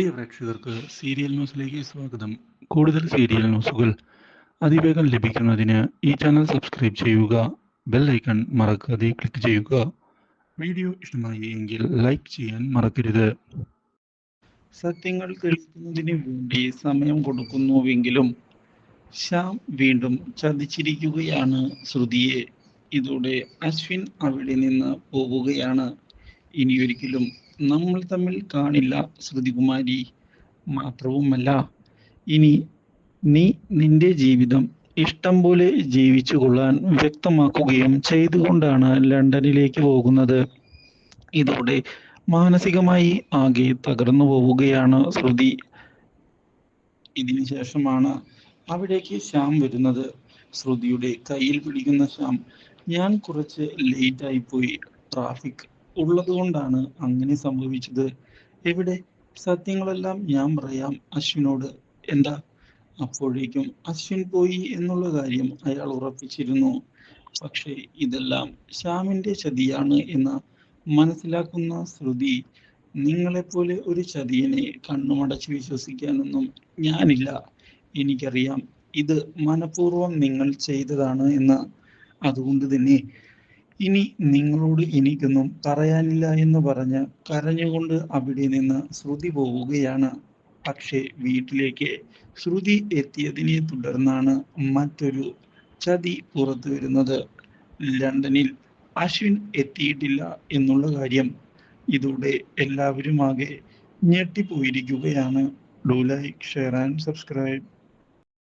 പ്രിയ പ്രേക്ഷകർക്ക് സീരിയൽ ന്യൂസിലേക്ക് സ്വാഗതം. കൂടുതൽ സീരിയൽ ന്യൂസുകൾ അതിവേഗം ലഭിക്കുന്നതിന് ഈ ചാനൽ സബ്സ്ക്രൈബ് ചെയ്യുക ബെൽ ഐക്കൺ മറക്കാതെ ക്ലിക്ക് ചെയ്യുക. വീഡിയോ ഇഷ്ടമായി എങ്കിൽ ലൈക്ക് ചെയ്യാൻ മറക്കരുത്. സത്യങ്ങൾ തെളിയിക്കുന്നതിന് വേണ്ടി സമയം കൊടുക്കുന്നുവെങ്കിലും ശ്യാം വീണ്ടും ചതിച്ചിരിക്കുകയാണ് ശ്രുതിയെ. ഇതോടെ അശ്വിൻ അവിടെ നിന്ന് പോവുകയാണ്. ഇനിയൊരിക്കലും നമ്മൾ തമ്മിൽ കാണില്ല ശ്രുതികുമാരി മാത്രവുമല്ല. ഇനി നീ നിന്റെ ജീവിതം ഇഷ്ടം പോലെ ജീവിച്ചു കൊള്ളാൻ വ്യക്തമാക്കുകയും ചെയ്തുകൊണ്ടാണ് ലണ്ടനിലേക്ക് പോകുന്നത്. ഇതോടെ മാനസികമായി ആകെ തകർന്നു പോവുകയാണ് ശ്രുതി. ഇതിനു ശേഷമാണ് അവിടേക്ക് ശ്യാം വരുന്നത്. ശ്രുതിയുടെ കയ്യിൽ പിടിക്കുന്ന ശ്യാം ഞാൻ കുറച്ച് ലേറ്റ് ആയി പോയി ട്രാഫിക് ഉള്ളത് കൊണ്ടാണ് അങ്ങനെ സംഭവിച്ചത്. എവിടെ? സത്യങ്ങളെല്ലാം ഞാൻ പറയാം അശ്വിനോട്. എന്താ? അപ്പോഴേക്കും അശ്വിൻ പോയി എന്നുള്ള കാര്യം അയാൾ ഉറപ്പിച്ചിരുന്നു. പക്ഷേ ഇതെല്ലാം ശ്യാമിന്റെ ചതിയാണ് എന്ന് മനസ്സിലാക്കുന്ന ശ്രുതി നിങ്ങളെപ്പോലെ ഒരു ചതിയനെ കണ്ണുമടച്ച് വിശ്വസിക്കാനൊന്നും ഞാനില്ല. എനിക്കറിയാം ഇത് മനഃപൂർവം നിങ്ങൾ ചെയ്തതാണ് എന്ന്. അതുകൊണ്ട് തന്നെ ഇനി നിങ്ങളോട് എനിക്കൊന്നും പറയാനില്ല എന്ന് പറഞ്ഞ് കരഞ്ഞുകൊണ്ട് അവിടെ നിന്ന് ശ്രുതി പോവുകയാണ്. പക്ഷേ വീട്ടിലേക്ക് ശ്രുതി എത്തിയതിനെ തുടർന്നാണ് മറ്റൊരു ചതി പുറത്തു വരുന്നത്. ലണ്ടനിൽ അശ്വിൻ എത്തിയിട്ടില്ല എന്നുള്ള കാര്യം ഇതോടെ എല്ലാവരും ആകെ ഞെട്ടിപ്പോയിരിക്കുകയാണ്. Do like share and subscribe